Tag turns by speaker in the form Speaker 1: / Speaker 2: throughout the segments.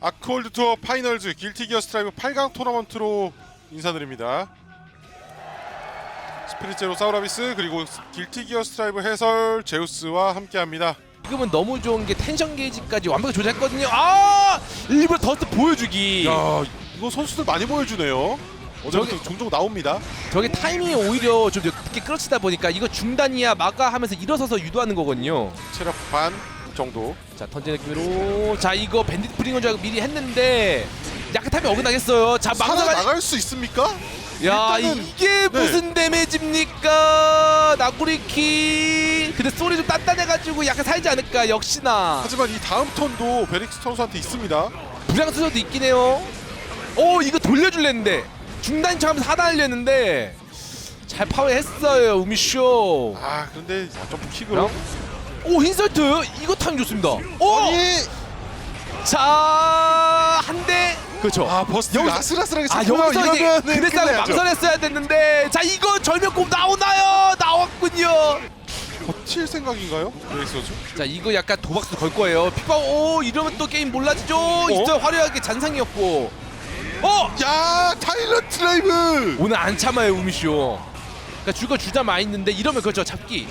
Speaker 1: 아크홀드 투어 파이널즈 길티 기어 스트라이브 8강 토너먼트로 인사드립니다. 스피릿 제로 사우라비스 그리고 길티 기어 스트라이브 해설 제우스와 함께합니다.
Speaker 2: 지금은 너무 좋은 게 텐션 게이지까지 완벽히 조절했거든요. 아 일부러 더스트 보여주기.
Speaker 1: 야 이거 선수들 많이 보여주네요. 어제부터
Speaker 2: 저기-
Speaker 1: 종종 나옵니다.
Speaker 2: 저게 타이밍이 오히려 좀 늦게 끌어치다 보니까 이거 중단이야 막아 하면서 일어서서 유도하는 거거든요.
Speaker 1: 체력 반 정도.
Speaker 2: 자 던진 느낌으로. 자 이거 밴딧 프링인 줄 알고 미리 했는데 약간 타이밍 어긋나겠어요. 자
Speaker 1: 살아
Speaker 2: 망사가
Speaker 1: 나갈 수 있습니까?
Speaker 2: 야
Speaker 1: 일단은-
Speaker 2: 이게 무슨 데미지입니까? 나구리키 근데 소리 좀 단단해가지고 약간 살지 않을까 역시나.
Speaker 1: 하지만 이 다음 턴도 베릭스 선수한테 있습니다.
Speaker 2: 불량 수저도 있긴 해요. 오 이거 돌려줄랬는데. 중단 척하면서 하단하려 했는데. 잘 파워했어요 우미쇼.
Speaker 1: 아 그런데 점프 킥으로
Speaker 2: 오 인설트 이거 타임 좋습니다 오!
Speaker 1: 아니
Speaker 2: 자, 한 대. 그렇죠.
Speaker 1: 아 버스
Speaker 2: 여기서-
Speaker 1: 아슬아슬하게
Speaker 2: 아,
Speaker 1: 잡히면
Speaker 2: 여기서 이제
Speaker 1: 이러면은 끝내야죠.
Speaker 2: 망설였어야 됐는데. 자, 이거 절벽공 나오나요? 나왔군요.
Speaker 1: 버틸 생각인가요? 선수?
Speaker 2: 자, 이거 약간 도박수 걸 거예요. 피파 오, 이러면 또 게임 몰라지죠. 진짜 화려하게 잔상이었고. 어!
Speaker 1: 야 타일러 트라이브
Speaker 2: 오늘 안 참아요, 우미쇼. 그러니까 죽어 주자 마 있는데 이러면 그렇죠. 잡기.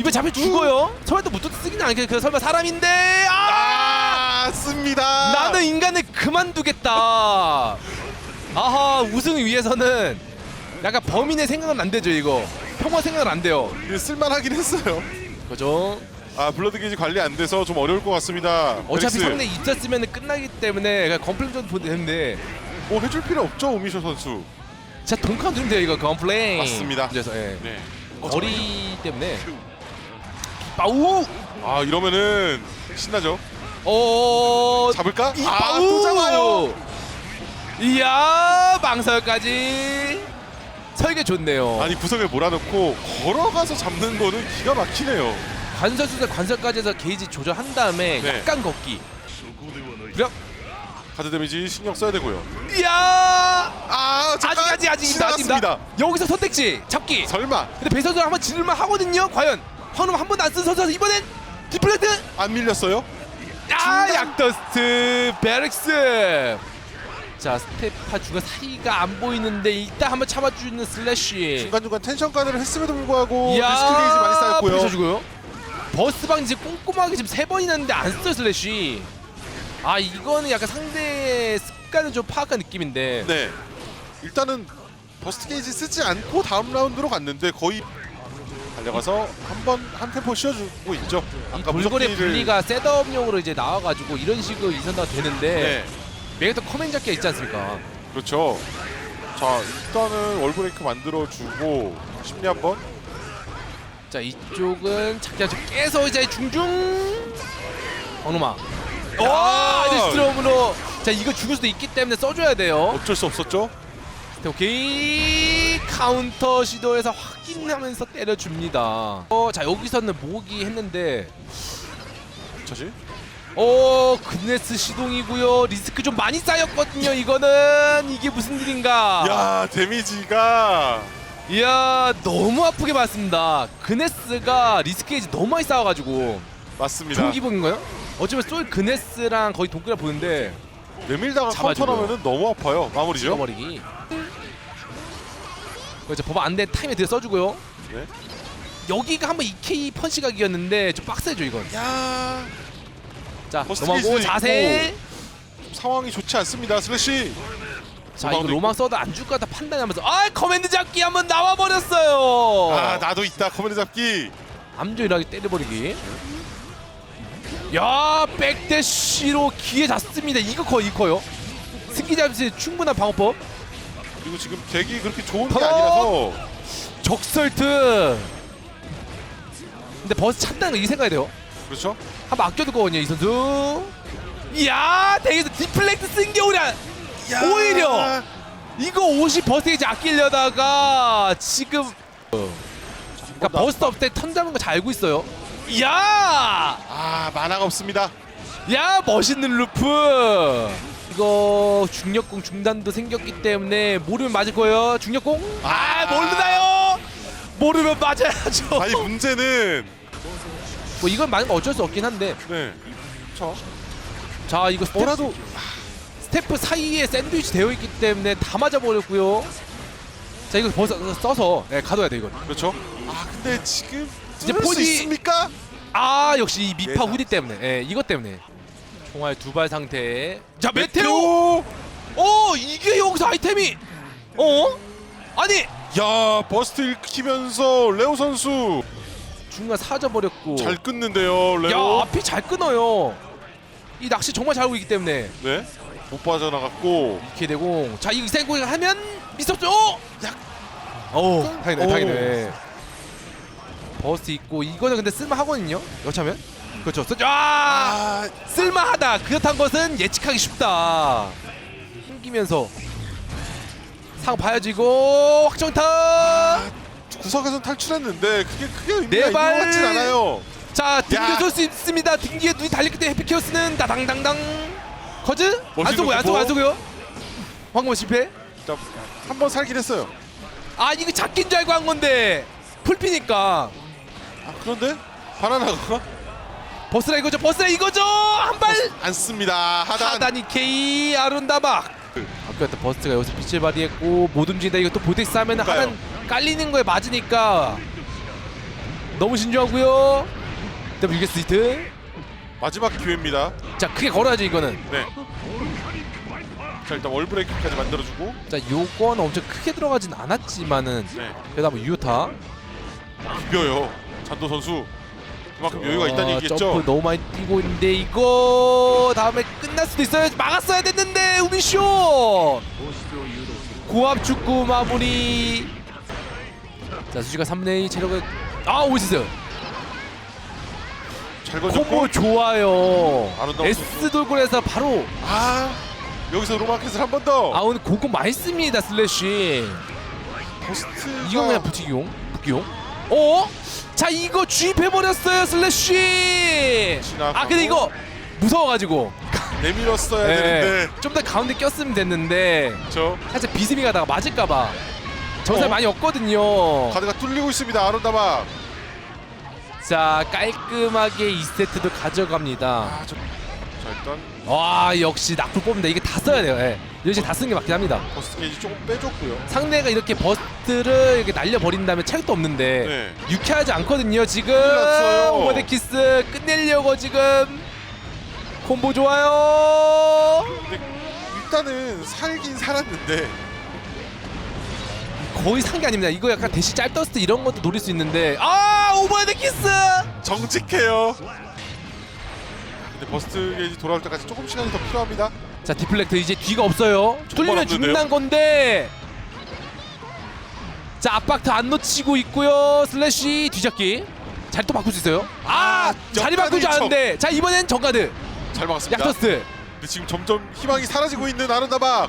Speaker 2: 이번 잡히 죽어요. 설마 또못 쓰기는 않겠 그 설마 사람인데. 아!
Speaker 1: 아 씁니다
Speaker 2: 나는 인간을 그만두겠다. 아하 우승을 위해서는 약간 범인의 생각은 안 되죠 이거. 평화 생각은 안 돼요.
Speaker 1: 이거 쓸만하긴 했어요
Speaker 2: 그죠?
Speaker 1: 아 블러드 게이지 관리 안 돼서 좀 어려울 것 같습니다
Speaker 2: 어차피
Speaker 1: 베릭스.
Speaker 2: 상대 있었으면 끝나기 때문에 보면 되는데
Speaker 1: 뭐 해줄 필요 없죠 오미쇼 선수
Speaker 2: 진짜 동카 누르면 돼요 이거 컴플레인.
Speaker 1: 맞습니다.
Speaker 2: 그래서 예.
Speaker 1: 네.
Speaker 2: 거리 때문에. 빠우.
Speaker 1: 아 이러면은 신나죠
Speaker 2: 어.
Speaker 1: 잡을까? 이아또 잡아요
Speaker 2: 이야 망설까지 설계 좋네요.
Speaker 1: 아니 구석에 몰아넣고 걸어가서 잡는 거는 기가 막히네요
Speaker 2: 관설 수술 관설까지 해서 게이지 조절한 다음에
Speaker 1: 네.
Speaker 2: 약간 걷기. 그냥
Speaker 1: 카드 데미지 신경 써야 되고요
Speaker 2: 이야
Speaker 1: 아
Speaker 2: 아직 아직 아직
Speaker 1: 지나갔습니다
Speaker 2: 아직입니다. 여기서 선택지 잡기.
Speaker 1: 설마
Speaker 2: 근데 배 선수 한번 지를만 하거든요. 과연 황금 한 번도 안 쓴 선수 이번엔 디플레트.
Speaker 1: 안 밀렸어요?
Speaker 2: 아
Speaker 1: 중단.
Speaker 2: 약더스트 베렉스. 자 스테파 중간 사이가 안 보이는데 일단 한번 참아주는 슬래시.
Speaker 1: 중간중간 텐션 가드를 했음에도 불구하고 리스크 게이지 많이 쌓였고요
Speaker 2: 부셔주고요. 버스방 이제 꼼꼼하게 지금 세 번이나 했는데 안 써요 슬래시. 아 이거는 약간 상대의 습관을 좀 파악한 느낌인데.
Speaker 1: 네 일단은 버스트 게이지 쓰지 않고 다음 라운드로 갔는데 거의 달려가서 한번 한 템포 쉬어주고 있죠.
Speaker 2: 이
Speaker 1: 아까
Speaker 2: 돌고래
Speaker 1: 무적기를-
Speaker 2: 분리가 셋업용으로 이제 나와가지고 이런 식으로 이선다가 되는데
Speaker 1: 네.
Speaker 2: 메가토 커맨 잡기가 있지 않습니까?
Speaker 1: 그렇죠. 자 일단은 월브레이크 만들어주고 심리 한번.
Speaker 2: 자 이쪽은 작게 아주 깨서 이제 중중! 어느마.
Speaker 1: 야!
Speaker 2: 와 아디스트롬으로. 자 이거 죽을 수도 있기 때문에 써줘야 돼요.
Speaker 1: 어쩔 수 없었죠
Speaker 2: 오케이. 카운터 시도해서 확인하면서 때려줍니다. 어, 자 여기서는 모기 했는데.
Speaker 1: 자지
Speaker 2: 어 그네스 시동이고요. 리스크 좀 많이 쌓였거든요 이거는. 이게 무슨 일인가?
Speaker 1: 야 데미지가.
Speaker 2: 이야 너무 아프게 맞습니다. 그네스가 리스크 게이지 너무 많이 쌓아가지고.
Speaker 1: 맞습니다.
Speaker 2: 좋은 기분인가요? 어쩌면 솔 그네스랑 거의 동그라 보는데
Speaker 1: 내밀다가
Speaker 2: 잡아주고요.
Speaker 1: 카운터라면은 너무 아파요. 마무리죠?
Speaker 2: 죽어버리기. 그렇죠 법안 안돼. 타임에 들여 써주고요.
Speaker 1: 네.
Speaker 2: 여기가 한번 EK 펀치 각이었는데 좀 빡세죠 이건.
Speaker 1: 야.
Speaker 2: 자
Speaker 1: 버스
Speaker 2: 넘어가고
Speaker 1: 케이스
Speaker 2: 자세.
Speaker 1: 상황이 좋지 않습니다 슬래시.
Speaker 2: 자 이거
Speaker 1: 로망
Speaker 2: 써도 안줄것 같다 판단하면서. 아 커맨드 잡기 한번 나와 버렸어요.
Speaker 1: 아 나도 있다 커맨드 잡기.
Speaker 2: 암조일하게 때려버리기 야 백대시로 기회 잡습니다. 이거 커 이거 커요? 승기 잡시 충분한 방어법.
Speaker 1: 그리고 지금 덱이 그렇게 좋은 게
Speaker 2: 더!
Speaker 1: 아니라서.
Speaker 2: 적설트. 근데 버스 찬다는 거 이 생각이 돼요.
Speaker 1: 그렇죠?
Speaker 2: 한번 아껴둘 거거든요 이 선수. 이야 덱에서 디플렉트 쓴 게 오히려 오히려 이거 50 버스에 이제 아끼려다가 지금 그러니까 버스 없을 때턴 잡는 거 잘 알고 있어요. 이 야!
Speaker 1: 아 만화가 없습니다.
Speaker 2: 야 멋있는 루프. 이거 중력공 중단도 생겼기 때문에 모르면 맞을 거예요. 중력공? 아 모르나요? 모르면 맞아야죠.
Speaker 1: 아니 문제는
Speaker 2: 뭐 이건 거 어쩔 수 없긴 한데.
Speaker 1: 네.
Speaker 2: 자자 이거
Speaker 1: 뭐라도
Speaker 2: 스태프 사이에 샌드위치 되어 있기 때문에 다 맞아버렸고요. 자 이거 벌써 써서. 네, 가둬야 돼 이건.
Speaker 1: 그렇죠. 아 근데 지금
Speaker 2: 이제
Speaker 1: 뚫을 수
Speaker 2: 포지-
Speaker 1: 있습니까?
Speaker 2: 아 역시 이 미파. 후디 때문에 예, 이것 때문에 총알 두 발 상태 자 메테오. 어 이게 여기서 아이템이 어 아니
Speaker 1: 야 버스트 읽히면서 레오 선수
Speaker 2: 중간 사져버렸고
Speaker 1: 잘 끊는데요.
Speaker 2: 야
Speaker 1: 레오.
Speaker 2: 앞이 잘 끊어요 이 낚시 정말 잘 하고 있기 때문에
Speaker 1: 네. 못 빠져나갔고
Speaker 2: 이렇게 되고 자 이거 생고기 하면 미스터 어! 약 어우 다행이네
Speaker 1: 오.
Speaker 2: 버스 있고 이거는 근데 쓸만하거든요. 여차면? 그렇죠. 쓰- 아!
Speaker 1: 아!
Speaker 2: 쓸만하다. 그렇단 것은 예측하기 쉽다. 숨기면서 상 봐야지고 확정타!
Speaker 1: 구석에서 탈출했는데 그게 크게 의미가
Speaker 2: 네
Speaker 1: 있는 것
Speaker 2: 발.
Speaker 1: 같진 않아요.
Speaker 2: 자 등교
Speaker 1: 야.
Speaker 2: 쏠수 있습니다. 등기에 눈이 달렸기 때문에 해피키어스는 다당당당. 커즈? 안 쏘고요 안. 쏘고 안 쏘고요. 황금 실패?
Speaker 1: 한번 살긴 했어요.
Speaker 2: 아 이거 잡긴 줄 알고 한 건데. 풀피니까
Speaker 1: 아 그런데? 바나나가?
Speaker 2: 버스라 이거죠 버스라 이거죠! 한발!
Speaker 1: 안 씁니다. 하단.
Speaker 2: 하다니 케이 아룬다막 아까 버스가 여기서 빛을 발휘했고 못 움직인다. 이거 또 보텍스 하면
Speaker 1: 그러니까요.
Speaker 2: 하단 깔리는 거에 맞으니까. 너무 신중하고요. 그다음 유게스 히트.
Speaker 1: 마지막 기회입니다.
Speaker 2: 자 크게 걸어야죠 이거는.
Speaker 1: 네. 자 일단 월브레이크까지 만들어주고.
Speaker 2: 자 요건 엄청 크게 들어가진 않았지만은
Speaker 1: 네.
Speaker 2: 그래도 한번 유효타.
Speaker 1: 비벼요. 잔도 선수. 그만큼 여유가 있다는
Speaker 2: 어,
Speaker 1: 얘기겠죠.
Speaker 2: 점프 너무 많이 뛰고 있는데 이거 다음에 끝날 수도 있어요. 막았어야 됐는데 우빈쇼! 고압 축구 마무리. 자 수지가 3분의 2 체력을 아 오시스!
Speaker 1: 잘 건졌고.
Speaker 2: 콤보 좋아요.
Speaker 1: 아름다운
Speaker 2: S 돌골에서 바로.
Speaker 1: 아 여기서 로마켓을 한 번 더.
Speaker 2: 아 오늘 고급 많이 씁니다 슬래시.
Speaker 1: 버스트
Speaker 2: 이건 그냥 붙이기용? 붙기용 어? 자 이거 주입해버렸어요 슬래시
Speaker 1: 지나가고.
Speaker 2: 아 근데 이거 무서워가지고
Speaker 1: 내밀었어야
Speaker 2: 네.
Speaker 1: 되는데
Speaker 2: 좀 더 가운데 꼈으면 됐는데
Speaker 1: 저
Speaker 2: 살짝 비스미 가다가 맞을까봐 정살
Speaker 1: 어?
Speaker 2: 많이 없거든요
Speaker 1: 카드가 뚫리고 있습니다. 아론다마.
Speaker 2: 자 깔끔하게 2세트도 가져갑니다
Speaker 1: 아, 저... 자 일단
Speaker 2: 와 역시 낙풀 뽑는다 이게 다 써야 돼요 예. 역시 다 쓰는 게 맞긴 합니다
Speaker 1: 버스트 게이지 조금 빼줬고요.
Speaker 2: 상대가 이렇게 버스트를 이렇게 날려버린다면 차이도 없는데
Speaker 1: 네.
Speaker 2: 유쾌하지 않거든요 지금
Speaker 1: 났어요.
Speaker 2: 오버데키스 끝내려고 지금 콤보 좋아요
Speaker 1: 근데 일단은 살긴 살았는데
Speaker 2: 거의 산 게 아닙니다 이거 약간 대시 짤더스트 이런 것도 노릴 수 있는데 아 오버데키스
Speaker 1: 정직해요. 근데 버스트 게이지 돌아올 때까지 조금 시간이 더 필요합니다.
Speaker 2: 자 디플렉트 이제 뒤가 없어요. 뚫리면
Speaker 1: 없는데요?
Speaker 2: 죽는다는 건데. 자 압박트 안 놓치고 있고요. 슬래시 뒤잡기. 자리 또 바꿀 수 있어요. 아,
Speaker 1: 아,
Speaker 2: 자리 줄
Speaker 1: 이청.
Speaker 2: 아는데. 자 이번엔 정가드.
Speaker 1: 잘 막았습니다.
Speaker 2: 약터스.
Speaker 1: 근데 지금 점점 희망이 사라지고 있는 아론다마.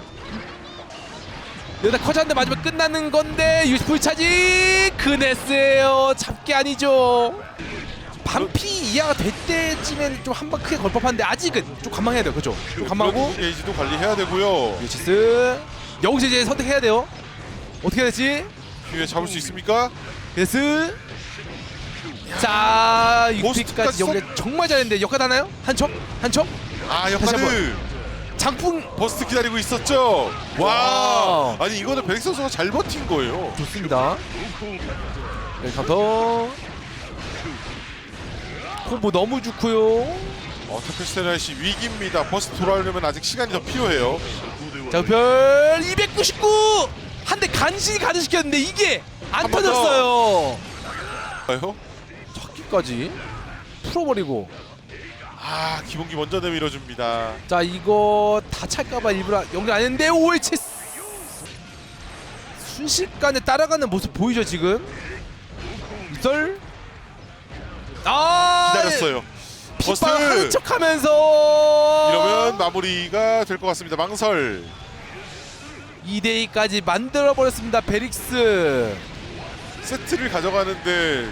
Speaker 2: 여기다 커즈한테 맞으면 끝나는 건데 유스풀 차지. 그네스예요. 잡기 아니죠 반피 이하가 될 때쯤엔 좀 한 번 크게 걸 법한데 아직은 좀 관망해야 돼요 그죠 좀 관망하고
Speaker 1: 게이지도 관리해야 되고요.
Speaker 2: 유치스 여기서 이제 선택해야 돼요 어떻게 해야 되지
Speaker 1: 기회 잡을 수 있습니까?
Speaker 2: 데스 자
Speaker 1: 고스트까지
Speaker 2: 6피까지 연계 정말 잘했는데 역할 하나요? 한 척? 한 척?
Speaker 1: 아
Speaker 2: 다시
Speaker 1: 역하드
Speaker 2: 장풍
Speaker 1: 버스트 기다리고 있었죠. 와,
Speaker 2: 와.
Speaker 1: 아니 이거는 백선수가 잘 버틴 거예요.
Speaker 2: 좋습니다 네 카운터 콤보 너무 좋고요
Speaker 1: 어, 테페스테나이시 위기입니다. 버스트 돌아오려면 아직 시간이 더 필요해요.
Speaker 2: 자, 별 299! 한 대 간신히 가드시켰는데 이게 안
Speaker 1: 한번.
Speaker 2: 터졌어요.
Speaker 1: 봐요.
Speaker 2: 첫기까지 풀어버리고
Speaker 1: 아 기본기 먼저 내밀어줍니다.
Speaker 2: 자 이거 다 찰까봐 일부러 연결 안 했는데 OH 순식간에 따라가는 모습 보이죠 지금? 이설 아
Speaker 1: 기다렸어요. 버스트
Speaker 2: 핏발 하는 척하면서
Speaker 1: 이러면 마무리가 될 것 같습니다. 망설.
Speaker 2: 2대 2까지 만들어 버렸습니다 베릭스
Speaker 1: 세트를 가져가는데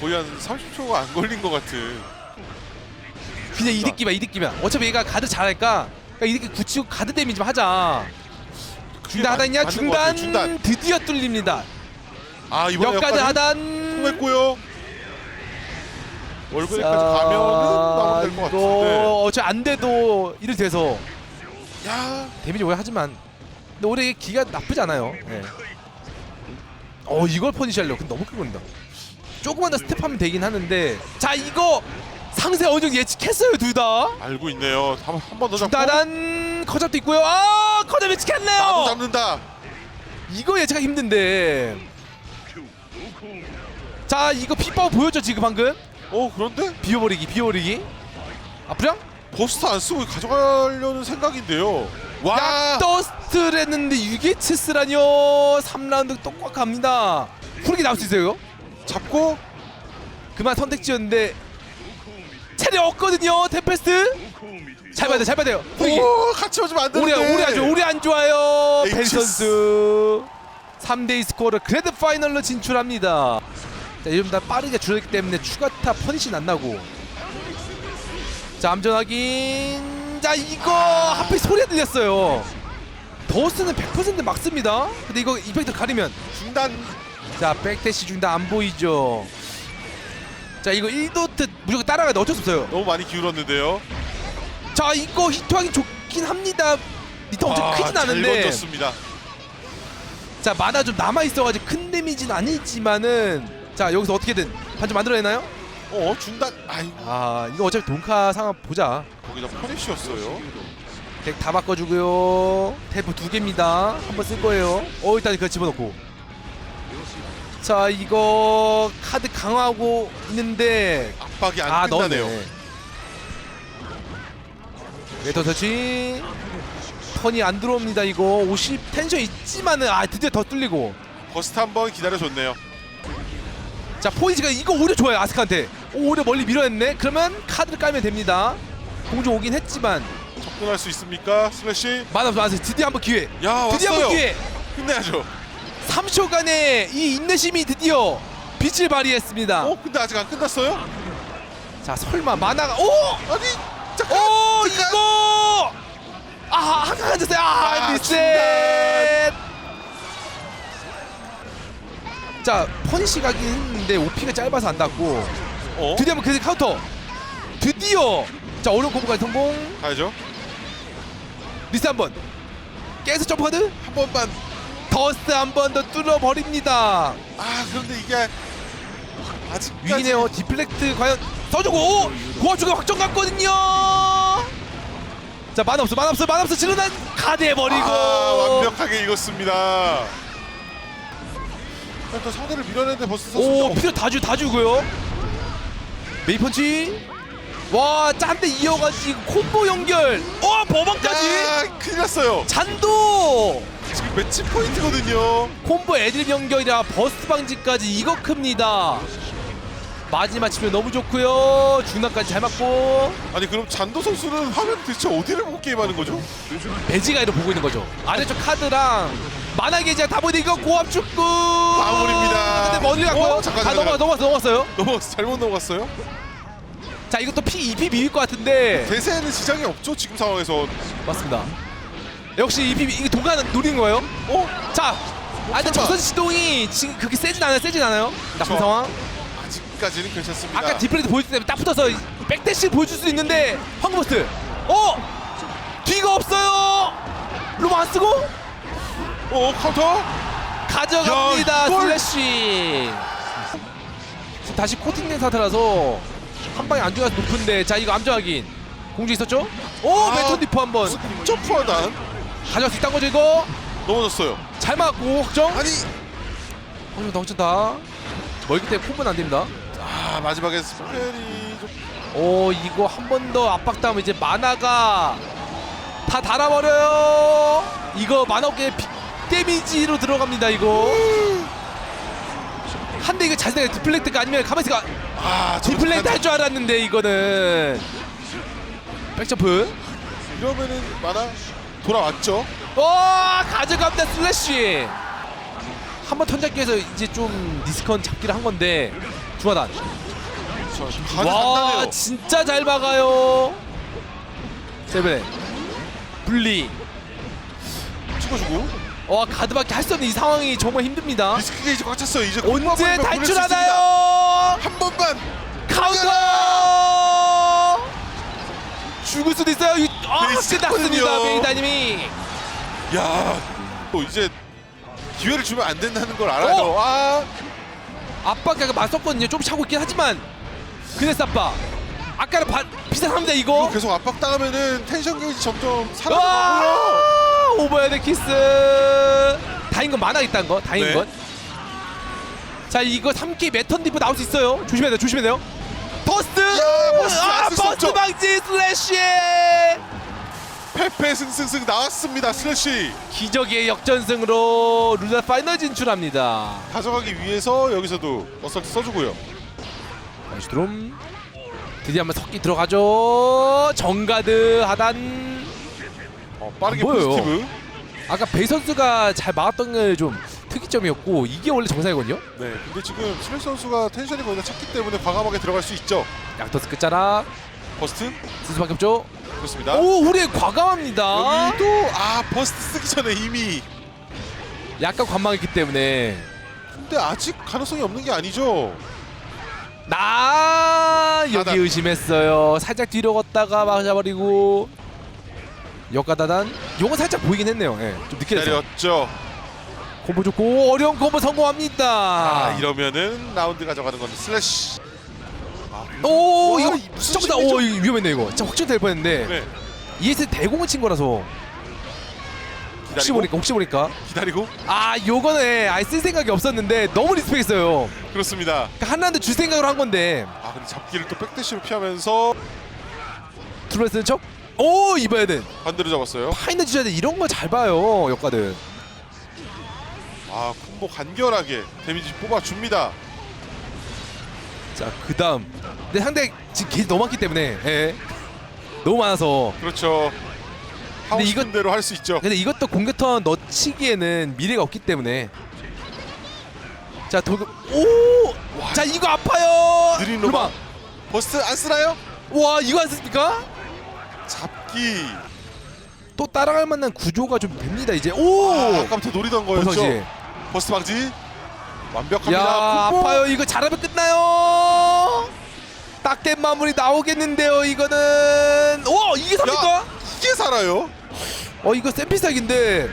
Speaker 1: 거의 한 30초가 안 걸린 것 같은.
Speaker 2: 그냥 이득기만 이득기만 어차피 얘가 가드 잘할까 그러니까 이득기 굳히고 가드 데미지 좀 하자 중단
Speaker 1: 맞는 것
Speaker 2: 중단,
Speaker 1: 같아요, 중단.
Speaker 2: 드디어 뚫립니다
Speaker 1: 아 이번에
Speaker 2: 역가드 하단
Speaker 1: 통했고요. 월급까지 가면은 나오면 될것 같은데.
Speaker 2: 어차피 안 돼도 이를 돼서
Speaker 1: 야,
Speaker 2: 데미지 오래 하지만 근데 올해 기가 나쁘지 않아요. 예. 어 이걸 퍼니시하려고 근데 너무 큰 건다. 조금만 더 스텝하면 되긴 하는데 자 이거 상세 어느 정도 예측했어요 둘 다.
Speaker 1: 알고 있네요. 한 번 더 잡고
Speaker 2: 따단 커잡도 있고요. 아 커잡 예측했네요.
Speaker 1: 나도 잡는다.
Speaker 2: 이거 예측가 힘든데. 자 이거 피파워 보였죠 지금 방금
Speaker 1: 어, 그런데
Speaker 2: 비워버리기 비워버리기. 아프장?
Speaker 1: 버스트 안 쓰고 가져가려는 생각인데요. 와,
Speaker 2: 약더스트를 했는데 이게 체스라뇨 3라운드 똑꽉 갑니다 후르기 나올 수 있어요?
Speaker 1: 잡고
Speaker 2: 그만 선택지였는데 체력 없거든요 템페스트 잘 봐야 돼잘 봐야 돼요 후르기
Speaker 1: 오, 같이 오지면 안
Speaker 2: 오래
Speaker 1: 되는데.
Speaker 2: 안 좋아 오래 안 좋아요 벤
Speaker 1: 에이치스.
Speaker 2: 선수 3대2 스코어를 그래드 파이널로 진출합니다 자 요즘 다 빠르게 줄었기 때문에 추가타 퍼니시 안 나고. 자 암전 확인. 자 이거 하필 소리가 들렸어요. 더스는 100% 막습니다. 근데 이거 이펙트 가리면.
Speaker 1: 중단.
Speaker 2: 자 백대시 중다 안 보이죠. 자 이거 1도트 무조건 따라가야 돼. 어쩔 수 없어요.
Speaker 1: 너무 많이 기울었는데요.
Speaker 2: 자 이거 히트하기 좋긴 합니다. 리터 엄청 크진
Speaker 1: 잘
Speaker 2: 않은데.
Speaker 1: 건졌습니다.
Speaker 2: 자 만화 좀 남아 있어가지고 큰 데미지는 아니지만은 자 여기서 어떻게든 반전 만들어내나요?
Speaker 1: 어, 중단. 아이,
Speaker 2: 아 이거 어차피 돈카 상황 보자.
Speaker 1: 거기다 퍼니쉬였어요.
Speaker 2: 덱 다 바꿔주고요. 테이프 두 개입니다. 한번 쓸 거예요. 어 일단 그거 집어넣고. 자 이거 카드 강화하고 있는데.
Speaker 1: 압박이 안
Speaker 2: 아
Speaker 1: 끝나네요.
Speaker 2: 넣었네. 웨터 터치. 턴이 안 들어옵니다 이거. 50 텐션 있지만은 아 드디어 더 뚫리고.
Speaker 1: 버스트 한 번 기다려줬네요.
Speaker 2: 자 포이즈가 이거 오히려 좋아요 아스카한테 오, 오히려 멀리 밀어냈네 그러면 카드를 깔면 됩니다 공중 오긴 했지만
Speaker 1: 접근할 수 있습니까, 슬래시?
Speaker 2: 만화 만화 드디어 한번 기회
Speaker 1: 야,
Speaker 2: 드디어
Speaker 1: 왔어요.
Speaker 2: 한번 기회
Speaker 1: 끝내야죠.
Speaker 2: 3초간의 이 인내심이 드디어 빛을 발휘했습니다
Speaker 1: 어, 근데 아직 안 끝났어요?
Speaker 2: 자 설마 만화가 오!
Speaker 1: 아니, 잠깐.
Speaker 2: 오. 이거 아 한칸 앉았어요 아,
Speaker 1: 아,
Speaker 2: 리셋 자 퍼니시 가긴 했는데 오피가 짧아서 안 닿고
Speaker 1: 어?
Speaker 2: 드디어 한번 그 카운터 드디어 자 어려운 콤보까지 성공
Speaker 1: 가야죠.
Speaker 2: 리스 한번 계속 점프하드
Speaker 1: 한 번만.
Speaker 2: 더스트 한번 더 뚫어버립니다
Speaker 1: 아, 그런데 이게 아직까지
Speaker 2: 위기네요 디플렉트 과연 써주고 오! 고압주가 확정 갔거든요 자 만없어 만없어 만없어 지르난 카드해버리고
Speaker 1: 아, 완벽하게 읽었습니다. 또 상대를 밀어내는데 버스 선수
Speaker 2: 오 필요 다 주, 다 주고요. 메이펀치. 와 짠데 이어가지고 콤보 연결. 와 버벅까지?
Speaker 1: 아, 큰일 났어요.
Speaker 2: 잔도!
Speaker 1: 지금 매치 포인트거든요.
Speaker 2: 콤보 애드립 연결이라 버스트 방지까지 이거 큽니다. 마지막 치면 너무 좋고요. 중단까지 잘 맞고.
Speaker 1: 아니 그럼 잔도 선수는 화면 대체 어디를 보고 게임하는 거죠?
Speaker 2: 배지가이로 보고 있는 거죠. 아래쪽 카드랑 만화 계좌 다 보니 이거 고압 축구
Speaker 1: 마무리입니다.
Speaker 2: 근데 멀리 갔고요
Speaker 1: 어, 잠깐,
Speaker 2: 다
Speaker 1: 잠깐.
Speaker 2: 넘어가 넘어갔어 넘어갔어요
Speaker 1: 넘어갔어 잘못 넘어갔어요?
Speaker 2: 자 이것도 P 2P 비빌 것 같은데
Speaker 1: 대세에는 지장이 없죠 지금 상황에서.
Speaker 2: 맞습니다 역시 2P 이게 동간 노린 거예요
Speaker 1: 어?
Speaker 2: 자 아, 근데. 적선 시동이 지금 그렇게 세진 않아요 세진 않아요 나쁜
Speaker 1: 그쵸.
Speaker 2: 상황
Speaker 1: 아직까지는 괜찮습니다.
Speaker 2: 아까 디플레이트 보여줄 때딱 붙어서 백대시 보여줄 수 있는데 황금버스트 어? 뒤가 없어요 로마 안 쓰고
Speaker 1: 어 카운터?
Speaker 2: 가져갑니다.
Speaker 1: 야,
Speaker 2: 슬래시. 지금 다시 코팅된 상태라서 한 방에 안 죽어서 높은데 자 이거 암전 확인. 공주 있었죠? 오
Speaker 1: 아,
Speaker 2: 메톤 디프 한번.
Speaker 1: 점프하단.
Speaker 2: 가져갈 수 있다는 거죠 이거?
Speaker 1: 넘어졌어요.
Speaker 2: 잘 맞고 확정?
Speaker 1: 아니.
Speaker 2: 확정 덩쳤다. 멀기 때문에 콤보는 안 됩니다.
Speaker 1: 아 마지막에 스펠이 좀.
Speaker 2: 오 이거 한 번 더 압박당하면 이제 만화가 다 달아버려요. 이거 만화 어깨 빅 데미지로 들어갑니다 이거. 한대 이거 잘 생각해. 디플렉트가 아니면 가만히 있어.
Speaker 1: 아
Speaker 2: 디플렉트 할 줄 알았는데 이거는. 백점프.
Speaker 1: 이러면은 만화 돌아왔죠.
Speaker 2: 와 가져갑니다 슬래시. 한 번 턴잡기 해서 이제 좀 리스컨 잡기를 한 건데
Speaker 1: 가드
Speaker 2: 와. 진짜 잘 막아요. 세븐 분리.
Speaker 1: 찍어주고
Speaker 2: 와 가드밖에 할 수 없는 이 상황이 정말 힘듭니다
Speaker 1: 리스크 게이지 꽉 찼어요. 이제
Speaker 2: 언제
Speaker 1: 한
Speaker 2: 탈출하나요
Speaker 1: 번만
Speaker 2: 카운터 죽을 수도 있어요. 이- 아,
Speaker 1: 베이스
Speaker 2: 끝났습니다.
Speaker 1: 컸거든요.
Speaker 2: 메이다님이.
Speaker 1: 야, 또 이제 기회를 주면 안 된다는 걸 알아요.
Speaker 2: 어?
Speaker 1: 아,
Speaker 2: 아빠가 맞섰거든요. 좀 차고 있긴 하지만 그네스 아빠. 아까랑 바, 비슷합니다 이거.
Speaker 1: 이거 계속 압박 당하면은 텐션 게이지 점점 사라져가고요.
Speaker 2: 와! 오버헤드 키스. 다인 건 많아 있다는 거. 다인
Speaker 1: 네.
Speaker 2: 건. 자 이거 3기 매턴 디프 나올 수 있어요. 조심해야 돼요. 조심해야 돼요. 버스트.
Speaker 1: 야, 버스트 안
Speaker 2: 아,
Speaker 1: 없죠.
Speaker 2: 방지 슬래시.
Speaker 1: 페페 승승승 나왔습니다. 슬래시
Speaker 2: 기적의 역전승으로 루나 파이널 진출합니다.
Speaker 1: 가져가기 위해서 여기서도 어설트 써주고요.
Speaker 2: 슈드롬 드디어 한번 석기 들어가죠. 정가드 하단.
Speaker 1: 어, 빠르게
Speaker 2: 안 보여요.
Speaker 1: 포지티브.
Speaker 2: 아까 베이 선수가 잘 막았던 게 좀 특이점이었고 이게 원래 정상이거든요.
Speaker 1: 네, 근데 지금 슬래시 선수가 텐션이 거의 다 찼기 때문에 과감하게 들어갈 수 있죠.
Speaker 2: 약토스 끝자락
Speaker 1: 버스트
Speaker 2: 수수밖에 없죠.
Speaker 1: 그렇습니다.
Speaker 2: 오 우리 과감합니다.
Speaker 1: 여기도 아 버스트 쓰기 전에 이미
Speaker 2: 약간 관망했기 때문에
Speaker 1: 근데 아직 가능성이 없는 게 아니죠.
Speaker 2: 나 여기
Speaker 1: 다단.
Speaker 2: 의심했어요. 살짝 뒤로 걷다가 맞아버리고 역가다단. 요건 살짝 보이긴 했네요. 예, 좀 늦게 됐어.
Speaker 1: 기다렸죠.
Speaker 2: 콤보 좋고 어려운 콤보 성공합니다.
Speaker 1: 아 이러면은 라운드 가져가는 건데 슬래시. 아,
Speaker 2: 오
Speaker 1: 와,
Speaker 2: 이거
Speaker 1: 이 무슨
Speaker 2: 점다
Speaker 1: 심리죠?
Speaker 2: 오 이거 위험했네 이거. 진짜 확정될 뻔했는데
Speaker 1: 네.
Speaker 2: ES 대공을 친 거라서 혹시
Speaker 1: 기다리고
Speaker 2: 모르니까 혹시 모르니까
Speaker 1: 기다리고
Speaker 2: 아 요거는 아예 쓸 생각이 없었는데 너무 리스펙했어요.
Speaker 1: 그렇습니다.
Speaker 2: 그러니까 한 라운드 줄 생각으로 한 건데
Speaker 1: 아 근데 잡기를 또 백대시로 피하면서
Speaker 2: 트루레스는 척. 오 이봐야 돼.
Speaker 1: 반대로 잡았어요.
Speaker 2: 파이널 주자들 이런 거 잘 봐요 역가들.
Speaker 1: 아 콤보 간결하게 데미지 뽑아줍니다.
Speaker 2: 자 그다음. 근데 상대 지금 너무 많기 때문에 예. 너무 많아서.
Speaker 1: 그렇죠. 하고 싶은 대로 할 수 있죠.
Speaker 2: 근데 이것도 공격턴 넣치기에는 미래가 없기 때문에. 자 도금 오. 자 이거 아파요.
Speaker 1: 느린. 로마. 버스트 안 쓰나요?
Speaker 2: 와 이거 안 씁니까?
Speaker 1: 잡기.
Speaker 2: 또 따라갈 만한 구조가 좀 됩니다 이제. 오.
Speaker 1: 아, 아까부터 노리던 거였죠.
Speaker 2: 버섯이.
Speaker 1: 버스트 방지. 완벽합니다.
Speaker 2: 야
Speaker 1: 콤보.
Speaker 2: 아파요 이거 잘하면 끝나요 딱된 마무리 나오겠는데요 이거는 오 이게 삽니까?
Speaker 1: 야, 이게 살아요?
Speaker 2: 어 이거 샌피삭인데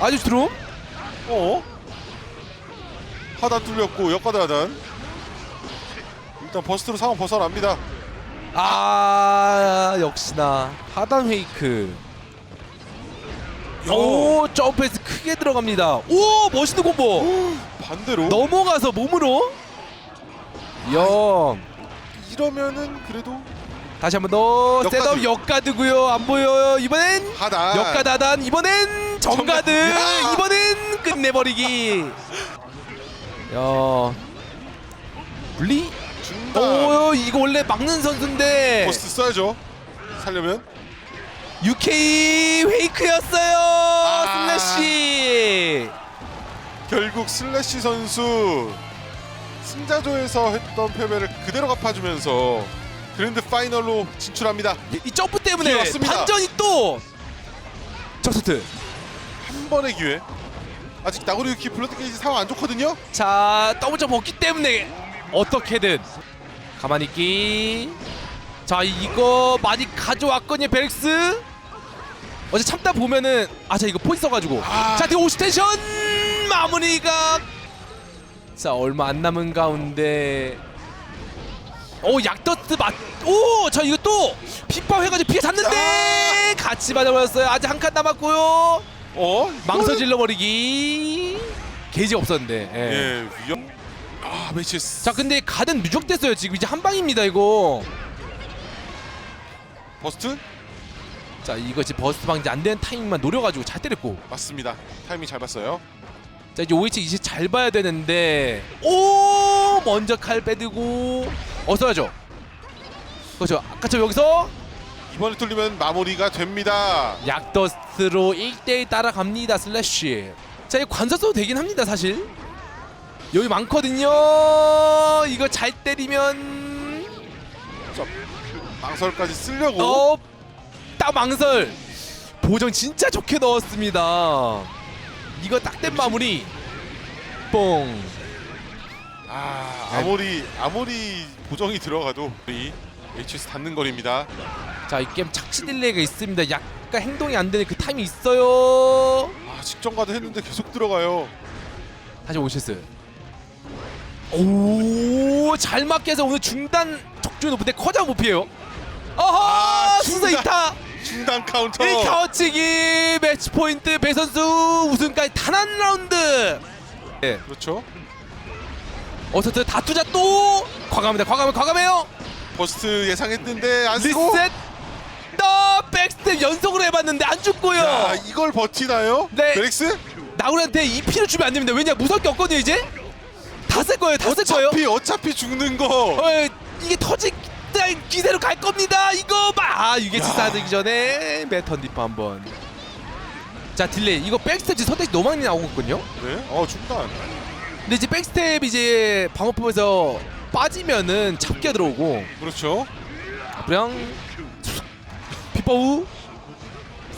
Speaker 2: 아주 드롬?
Speaker 1: 어? 하단 뚫렸고 역가드 하단. 일단 버스트로 상황 벗어납니다.
Speaker 2: 아 역시나. 하단 페이크. 오 점프에서 크게 들어갑니다. 오 멋있는 콤보
Speaker 1: 반대로?
Speaker 2: 넘어가서 몸으로. 영.
Speaker 1: 이러면은 그래도
Speaker 2: 다시 한 번더
Speaker 1: 역가드.
Speaker 2: 셋업 역가드고요. 안 보여요. 이번엔
Speaker 1: 하단.
Speaker 2: 역가다단. 이번엔 정가드
Speaker 1: 정가드. 야!
Speaker 2: 이번엔 끝내버리기. 야 분리
Speaker 1: 중단
Speaker 2: 오 이거 원래 막는 선수인데
Speaker 1: 버스트 써야죠. 살려면
Speaker 2: UK 페이크였어요
Speaker 1: 아.
Speaker 2: 슬래시
Speaker 1: 결국 슬래시 선수 승자조에서 했던 패배를 그대로 갚아주면서 그랜드 파이널로 진출합니다.
Speaker 2: 이 점프
Speaker 1: 기회
Speaker 2: 때문에
Speaker 1: 왔습니다.
Speaker 2: 반전이 또 적스트
Speaker 1: 한 번의 기회. 아직 나고리 유키 블러드 게이지 상황 안 좋거든요.
Speaker 2: 자 더블 점프 없기 때문에 어떻게든. 가만히 있기. 자 이거 많이 가져왔거든요 벨릭스? 어제 참다 보면은 아 자 이거 포지 써가지고.
Speaker 1: 아.
Speaker 2: 자 뒤에 오스텐션! 마무리가! 자 얼마 안 남은 가운데. 오 약더스 맞오저 이거 또! 핏바 해가지고 피해 잤는데! 같이 맞아버렸어요. 아직 한 칸 남았고요.
Speaker 1: 어?
Speaker 2: 망서 질러 버리기. 게이지가 없었는데 예.
Speaker 1: 예 위험. 아 매치스.
Speaker 2: 자 근데 가든 누적됐어요. 지금 이제 한 방입니다 이거.
Speaker 1: 버스트?
Speaker 2: 자 이거 지금 버스트 방지 안 되는 타이밍만 노려가지고 잘 때렸고.
Speaker 1: 맞습니다. 타이밍 잘 봤어요.
Speaker 2: 자 이제 OH 이제 잘 봐야 되는데. 오! 먼저 칼 빼들고. 어 써야죠. 그렇죠. 아까 저 여기서?
Speaker 1: 이번에 뚫리면 마무리가 됩니다.
Speaker 2: 약더스트로 1대1 따라갑니다 슬래시. 자 이거 관사 써도 되긴 합니다 사실 여기 많거든요 이거 잘 때리면
Speaker 1: 망설까지 쓰려고.
Speaker 2: 어, 딱 망설. 보정 진짜 좋게 넣었습니다. 이거 딱 된 마무리. 뽕.
Speaker 1: 아 아무리 아무리 보정이 들어가도 이 HS 닿는 거리입니다.
Speaker 2: 자 이 게임 착시 딜레이가 있습니다. 약간 행동이 안 되는 그 타임이 있어요.
Speaker 1: 아 직전 가드 했는데 계속 들어가요.
Speaker 2: 다시 오시스. 오잘 맞게 해서 오늘 중단 적중이 높은데 커자 못 피해요. 어허
Speaker 1: 아,
Speaker 2: 수사
Speaker 1: 중단.
Speaker 2: 이타
Speaker 1: 중단 카운터.
Speaker 2: 1타워 치기 매치 포인트 배 선수 우승까지 단 한 라운드. 예.
Speaker 1: 그렇죠.
Speaker 2: 어서트 다투자 또 과감합니다. 과감 과감해요.
Speaker 1: 버스트 예상했는데 안 쓰고.
Speaker 2: 리셋. 더 백스텝 연속으로 해봤는데 안 죽고요.
Speaker 1: 야 이걸 버티나요?
Speaker 2: 네.
Speaker 1: 벨릭스?
Speaker 2: 나우리한테 이 피를 주면 안 됩니다. 왜냐 무섭게 없거든요 이제. 다 쓸 거예요. 다 쓸 거예요.
Speaker 1: 어차피 어차피 죽는 거.
Speaker 2: 어, 이게 터질 기세로 갈 겁니다. 이거 봐. 아, 이게
Speaker 1: 야.
Speaker 2: 치사하기 전에 매턴 디프 한번. 자 딜레이 이거 백스텝 지금 선택 너무 많이 나오거든요.
Speaker 1: 네. 어 중단.
Speaker 2: 근데 이제 백스텝 이제 방어법에서 빠지면은 잡기가 들어오고
Speaker 1: 그렇죠.
Speaker 2: 그냥 피버우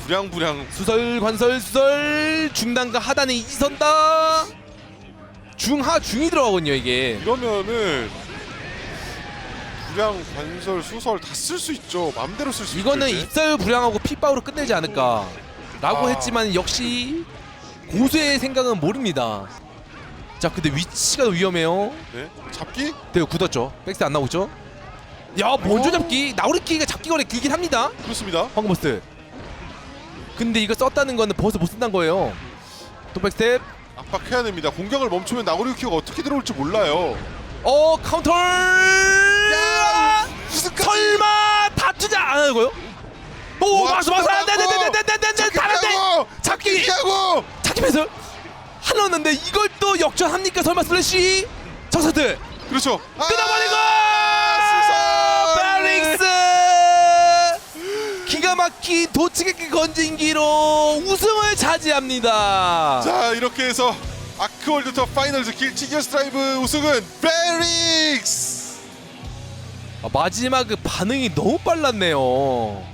Speaker 1: 부량부량.
Speaker 2: 수설 관설 수설 중단과 하단에 이선다 중하 중이 들어가거든요 이게
Speaker 1: 이러면은 부량, 관설, 수설 다 쓸 수 있죠. 마음대로 쓸 수 있죠.
Speaker 2: 이거는
Speaker 1: 이제.
Speaker 2: 입설 불량하고 핏바우로 끝내지 않을까 라고
Speaker 1: 아.
Speaker 2: 했지만 역시 고수의 생각은 모릅니다 자 근데 위치가 위험해요
Speaker 1: 네. 잡기?
Speaker 2: 네 굳었죠 백스 안 나오고 있죠 야 먼저
Speaker 1: 어.
Speaker 2: 잡기 나우리키가 잡기 거리 길긴 합니다
Speaker 1: 그렇습니다.
Speaker 2: 황금버스 근데 이거 썼다는 거는 버스 못 쓴다는 거예요 또 백스텝
Speaker 1: 압박해야 됩니다. 공격을 멈추면 나고리우키가 어떻게 들어올지 몰라요.
Speaker 2: 어 카운터! 설마 다투자! 안 하고요? 오
Speaker 1: 와,
Speaker 2: 막스 막스
Speaker 1: 진짜
Speaker 2: 안돼안돼안돼안돼 잘한데 잡기
Speaker 1: 잡기 하고!
Speaker 2: 잡기 패스! 하나 넣었는데 이걸 또 역전합니까? 설마 슬래시? 정서드
Speaker 1: 그렇죠.
Speaker 2: 끊어버리고!
Speaker 1: 아,
Speaker 2: 기가 막힌 도치게끼 건진기로 우승을 차지합니다
Speaker 1: 자 이렇게 해서 아크월드터 파이널즈 길치기어스 드라이브 우승은 베릭스.
Speaker 2: 아, 마지막 그 반응이 너무 빨랐네요